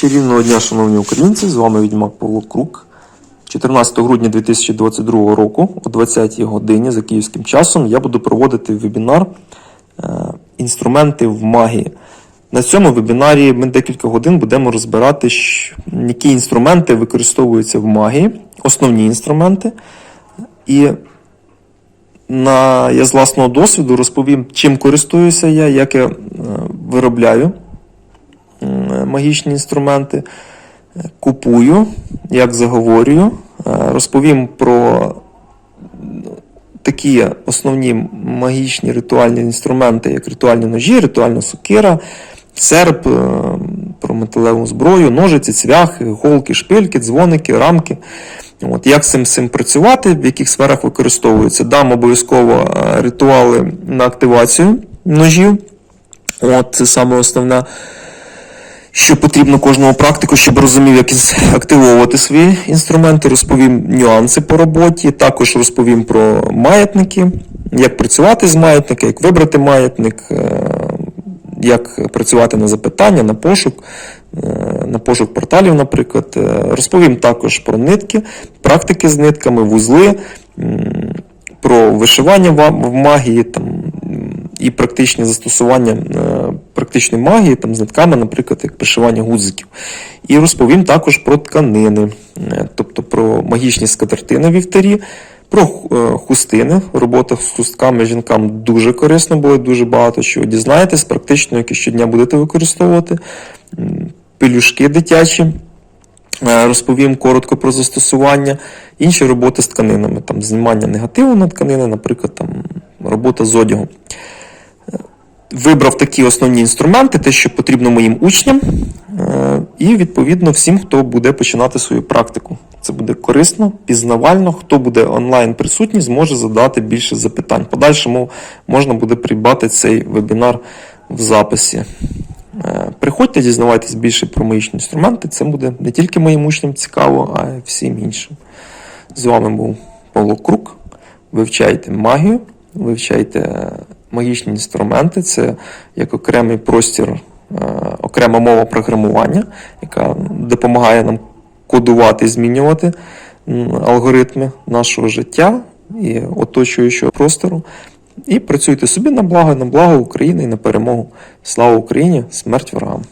Чарівного дня, шановні українці, з вами відьмак Павло Крук. 14 грудня 2022 року о 20-й годині за київським часом я буду проводити вебінар е, Інструменти в магії. На цьому вебінарі ми декілька годин будемо розбирати, які інструменти використовуються в магії, основні інструменти. І на, я з власного досвіду розповім, чим користуюся я, як я е, виробляю магічні інструменти, купую, як заговорюю, е, розповім про такі основні магічні ритуальні інструменти, як ритуальні ножі, ритуальна сокира, серп, е, про металеву зброю, ножиці, цвяхи, голки, шпильки, дзвоники, рамки. От, як цим, цим працювати, в яких сферах використовується. Дам обов'язково е, ритуали на активацію ножів. От, це саме основне що потрібно кожному практику, щоб розумів, як активовувати свої інструменти. Розповім нюанси по роботі. Також розповім про маятники, як працювати з маятника, як вибрати маятник, е, як працювати на запитання, на пошук, е, на пошук порталів, наприклад. Е, Розповім також про нитки, практики з нитками, вузли, про вишивання ва- в магії. Там, і практичні застосування практичної магії там, з нитками, наприклад, як пришивання гудзиків. І розповім також про тканини, е, тобто про магічні скатертини вівтарі, про е, хустини. Робота з хустками жінкам дуже корисно, бо дуже багато чого дізнаєтесь, практично, які щодня будете використовувати. Пелюшки дитячі. Е, Розповім коротко про застосування, інші роботи з тканинами, там знімання негативу на тканини, наприклад, там робота з одягом. Вибрав такі основні інструменти, те, що потрібно моїм учням, е, і відповідно всім, хто буде починати свою практику. Це буде корисно, пізнавально. Хто буде онлайн присутній, зможе задати більше запитань. Подальшому можна буде придбати цей вебінар в записі. Е, Приходьте, дізнавайтесь більше про магічні інструменти. Це буде не тільки моїм учням цікаво, а й всім іншим. З вами був Павло Крук. Вивчайте магію, вивчайте е, магічні інструменти. Це як окремий простір, е, окрема мова програмування, яка допомагає нам кодувати змінювати алгоритми нашого життя і оточуючого простору. І працюйте собі на благо, на благо України і на перемогу. Слава Україні! Смерть ворогам!